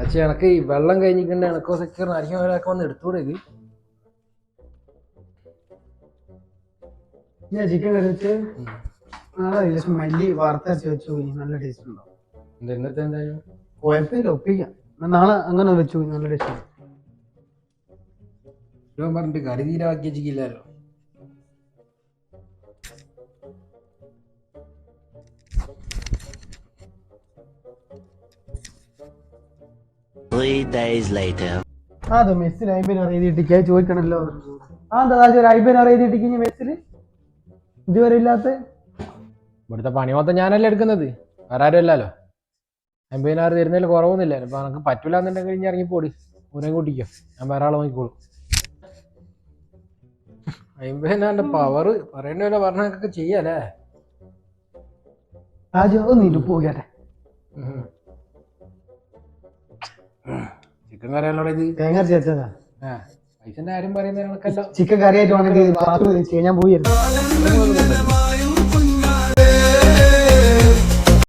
അച്ഛാ എനക്ക് ഈ വെള്ളം കഴിഞ്ഞിട്ടുണ്ട് എനക്കോ സെക്യൂർ ആയിരിക്കും ഒരാൾക്ക് വന്ന് എടുത്തുകൂടെ ഇത്? ഞാൻ ചിക്കൻ കറി വെച്ച്. നാളെ മല്ലി വാർത്ത വെച്ചു. നല്ല ടേസ്റ്റ് ഉണ്ടാവും. എന്നിട്ട് എന്തായാലും കുഴപ്പമില്ല ഒപ്പിക്കാം. നാളെ അങ്ങനെ വെച്ചു നല്ല ടേസ്റ്റ് ഉണ്ടാവും. ഇവൻ പറഞ്ഞിട്ട് കറി തീരെ Three days later. ആ അതെ മെസ്സിൽ അയ്മ്പതിനാറ് എഴുതിയിട്ടിക്കാ ചോദിക്കണല്ലോ. ആ എന്താ ഒരു അയ്മ്പതിനാറ് എഴുതിയിട്ടിക്ക് മെസ്സിൽ ഇതുവരെ ഇല്ലാത്ത? ഇവിടുത്തെ പണി മൊത്തം ഞാനല്ലേ എടുക്കുന്നത്? ആരാരും ആരും അല്ലല്ലോ. അമ്പതിനാറ് തരുന്നതിൽ കുറവൊന്നുമില്ല. അപ്പൊ നമുക്ക് പറ്റൂല എന്നുണ്ടെങ്കിൽ കഴിഞ്ഞ് ഇറങ്ങി പോടി. ഊരം കൂട്ടിക്കോ. ഞാൻ വേറെ ആളെ നോക്കിക്കോളൂ. അമ്പതിനാറിന്റെ പവർ പറയേണ്ട പോലെ പറഞ്ഞൊക്കെ ചെയ്യാലേ? രാജു ഒന്ന് ഇരുപ്പ് പോകട്ടെ ചിക്കൻ കറിയല്ലോടെ ഇത്. തേങ്ങ ചേർത്തതാ ആ പൈസന്റെ കാര്യം പറയുന്നത് കണക്കല്ലോ ചിക്കൻ കറിയായിട്ട് വേണമെങ്കിൽ ബാത്റൂമിൽ ഞാൻ പോയി ഇതൊന്നും